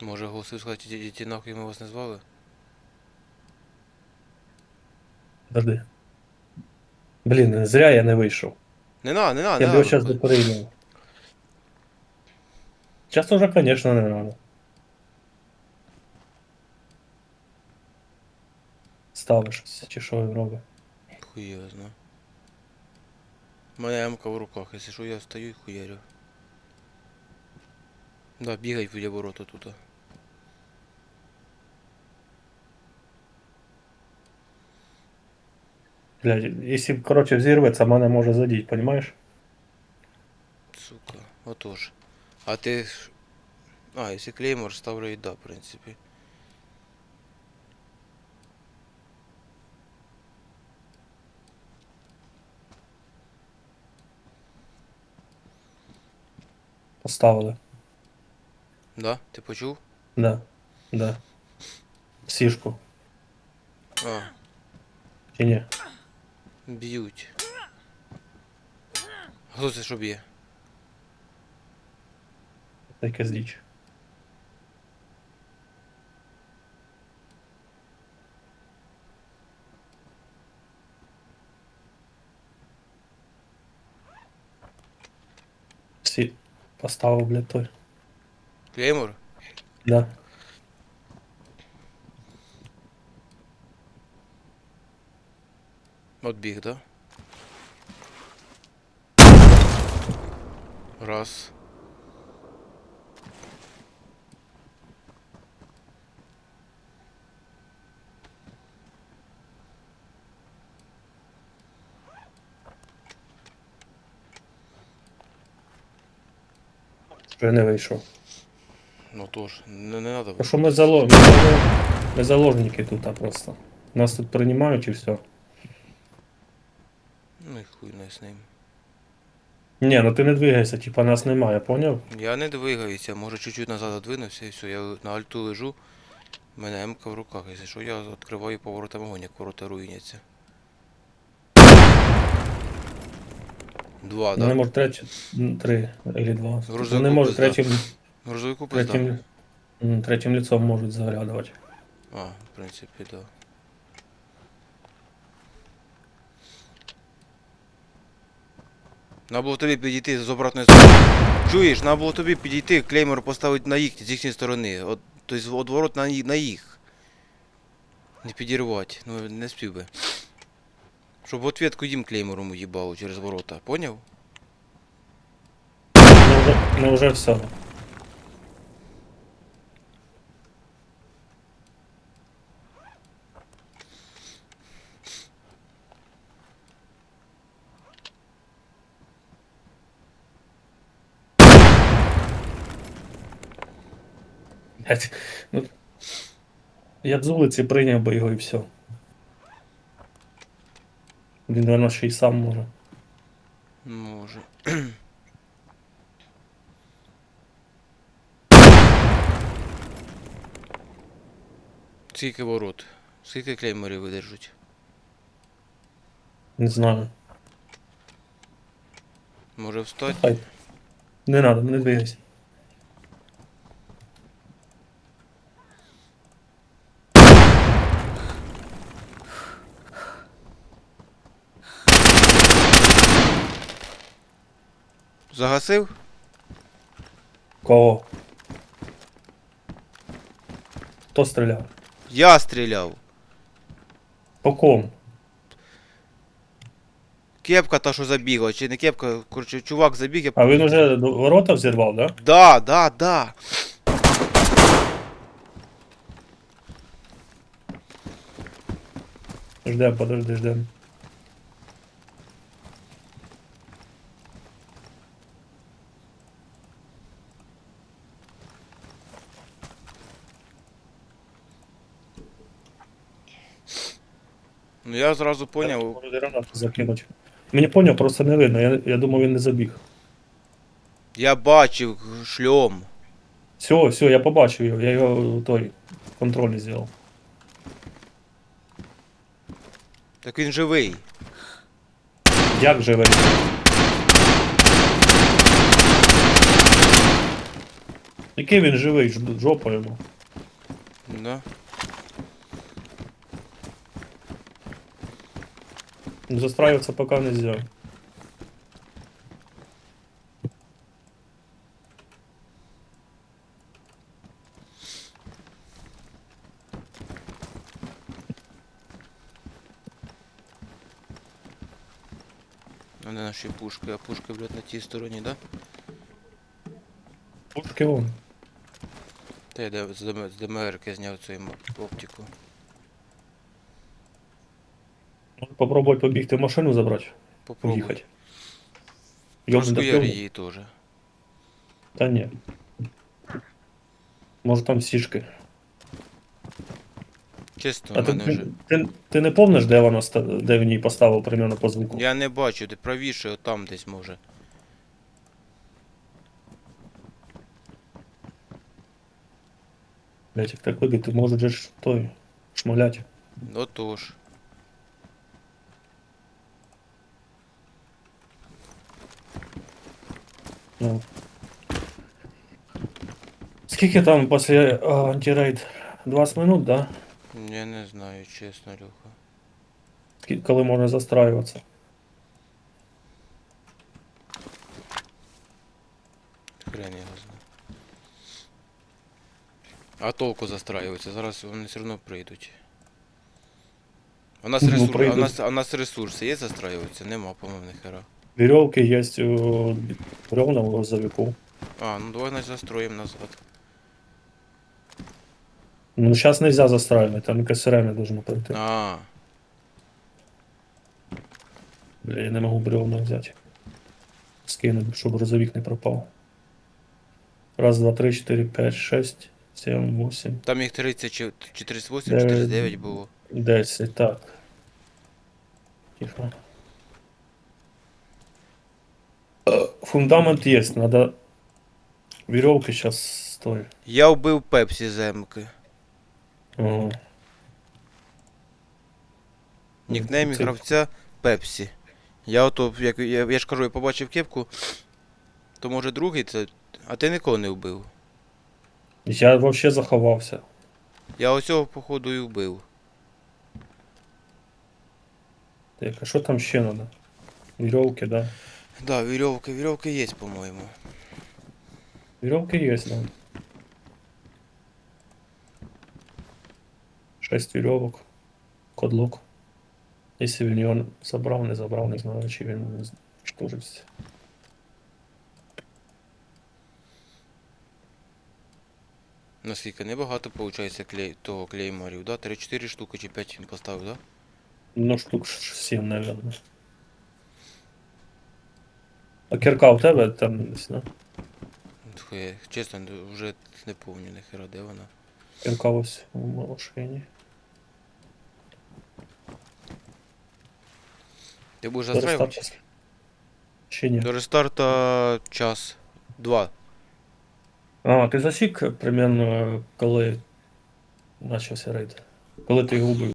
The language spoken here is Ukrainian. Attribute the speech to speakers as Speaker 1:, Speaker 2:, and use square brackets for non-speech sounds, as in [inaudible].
Speaker 1: Може голосив сказати, «Іди- ідіть нахуй ми вас не звали?
Speaker 2: Подожди. Блін, зря я не вийшов.
Speaker 1: Не на, не на, не
Speaker 2: Я б його зараз доприйняв. Зараз уже, звісно, не надо. Ставиш, чи що він робить.
Speaker 1: Хуй його. У мене ямка в руках, якщо що, я стою і хуярю. Да, бігай біля ворота тут.
Speaker 2: Блядь, якщо, коротше, взірветься, мене може задіть, понімаєш?
Speaker 1: Сука, отож. А ти. ж- А, якщо клеймор ставлю і да, в принципі.
Speaker 2: Поставили.
Speaker 1: Да? Ти почув?
Speaker 2: Да. Да. Сішку.
Speaker 1: А,
Speaker 2: Чи ні?
Speaker 1: Б'ють. Хто це що б'є?
Speaker 2: Це якась діч. Сі... Поставив, блядь, той.
Speaker 1: Клеймор?
Speaker 2: Да.
Speaker 1: От біг, да? Раз.
Speaker 2: Я не вийшов.
Speaker 1: Ну тож, не, не надо.
Speaker 2: Ну що ми зало... ми, ми заложники тут а, просто. Нас тут приймають і все.
Speaker 1: Ну і хуй не з ним.
Speaker 2: Ні, ну ти не двигайся, типа нас немає, поняв?
Speaker 1: Я не двигаюся, може чуть-чуть назад одвинувся і все, я на альту лежу. У мене М-ка в руках, якщо що, я відкриваю поворотом огонь, як ворота руйняться. Два,
Speaker 2: Вони
Speaker 1: да?
Speaker 2: може третій, три або два.
Speaker 1: Грузовику
Speaker 2: Вони можуть
Speaker 1: пизда.
Speaker 2: третім,
Speaker 1: Грузовику пизда.
Speaker 2: третім, третім лицом можуть заглядувати.
Speaker 1: А, в принципі, да. Надо було тобі підійти з обратної сторони. Чуєш, треба було тобі підійти, клеймер поставити на їх, з їхньої сторони. От, тобто отворот на, на їх. Не підірвати. Ну, не спів би. Щоб в ответку їм клеймером уїбало через ворота, поняв?
Speaker 2: Ну вже все. Блядь, ну, я б з вулиці прийняв би його і все. Він, наверное, ще й сам може.
Speaker 1: Може. [clears throat] Скільки ворот? Скільки клейморів видержуть?
Speaker 2: Не знаю.
Speaker 1: Може встать?
Speaker 2: Хай. Не надо, не двигайся.
Speaker 1: Загасив?
Speaker 2: Кого? Хто стріляв?
Speaker 1: Я стріляв.
Speaker 2: По кому?
Speaker 1: Кепка та, що забігла, чи не кепка, коротше, чувак забіг, я...
Speaker 2: А він уже ворота взірвав, да?
Speaker 1: Да, да, да.
Speaker 2: Ждем, подожди, ждем.
Speaker 1: Ну я зразу поняв.
Speaker 2: Може гранату закинуть. Мені поняв, просто не видно. Я, я думав, він не забіг.
Speaker 1: Я бачив шльом.
Speaker 2: Все, все, я побачив його, я його той контроль зробив.
Speaker 1: Так він живий.
Speaker 2: Як живе? Який він живий, ж- жопа йому.
Speaker 1: Да.
Speaker 2: Застраиваться пока нельзя.
Speaker 1: А не наші пушки, а пушки, блядь, на тій стороні, да?
Speaker 2: Пушки вон.
Speaker 1: Та я з ДМ- з ДМРки зняв цю оптику.
Speaker 2: Попробувати побігти машину забрати.
Speaker 1: Попробуй.
Speaker 2: Поїхати. Йобнути
Speaker 1: її теж.
Speaker 2: Та ні. Може там сішки.
Speaker 1: Чесно,
Speaker 2: А
Speaker 1: в
Speaker 2: ти,
Speaker 1: мене
Speaker 2: ти,
Speaker 1: вже.
Speaker 2: ти, ти не помниш, де воно ста- де він її поставив примерно по звуку?
Speaker 1: Я не бачу, де правіше, отам десь може.
Speaker 2: Блять, як так вибити, може же ж той шмалять.
Speaker 1: Отож.
Speaker 2: Ну. Скільки там після антирейд? 20 минут, да?
Speaker 1: Я не знаю, чесно, Люха.
Speaker 2: Скільки, коли можна застраюватися?
Speaker 1: Хрен його знає. А толку застраюється, зараз вони все одно прийдуть. У нас,
Speaker 2: Ну,
Speaker 1: ресурс, а, у
Speaker 2: прийдуть.
Speaker 1: нас, а у нас ресурси є застраюватися? Нема, по-моєму, ніхера.
Speaker 2: Веревки є бревна в грузовику.
Speaker 1: А, ну давай значить застроїмо назад.
Speaker 2: Ну, зараз нельзя застраивать, там КСРМ должно пройти.
Speaker 1: А,
Speaker 2: Бля, я не можу бревна взяти. Скину, щоб грузовик не пропав. Раз, два, три, чотири, п'ять, шесть, сім, вісім,
Speaker 1: там їх 30 чи чи 38,
Speaker 2: Дев'ять.
Speaker 1: 49 було.
Speaker 2: десять. Так. Тихо. Фундамент есть, надо веревки сейчас стоит.
Speaker 1: Я вбив Пепсі земки.
Speaker 2: Ага.
Speaker 1: Нікнейм
Speaker 2: Це-
Speaker 1: гравця Пепсі. Я ото, як я, я ж кажу, я побачив кепку, то може другий це. А ти нікого не вбив.
Speaker 2: Я вообще заховався.
Speaker 1: Я оцього, походу, і вбив.
Speaker 2: Так, а що там ще надо? Веревки, да?
Speaker 1: Да, вірьовки, вірьовки є, по-моєму.
Speaker 2: Веревки есть, да. Шесть веревок. Кодлок. Если він його забрав, не забрав, не знаю, чи він штужився.
Speaker 1: Наскільки небагато, виходить, клей, того клейморів, да? 3-4 штуки чи 5 він поставив, да?
Speaker 2: Ну, штук ш- сім, наверное. А кірка у тебе там десь, да?
Speaker 1: Тьфу, я, чесно, вже не пам'ятаю ніхера, де вона.
Speaker 2: Кірка ось у машині.
Speaker 1: Ти будеш
Speaker 2: До
Speaker 1: застраювати?
Speaker 2: рестарту. Ще ні.
Speaker 1: До рестарта час. Два.
Speaker 2: А, ти засік примерно, коли почався рейд? Коли ти його убив?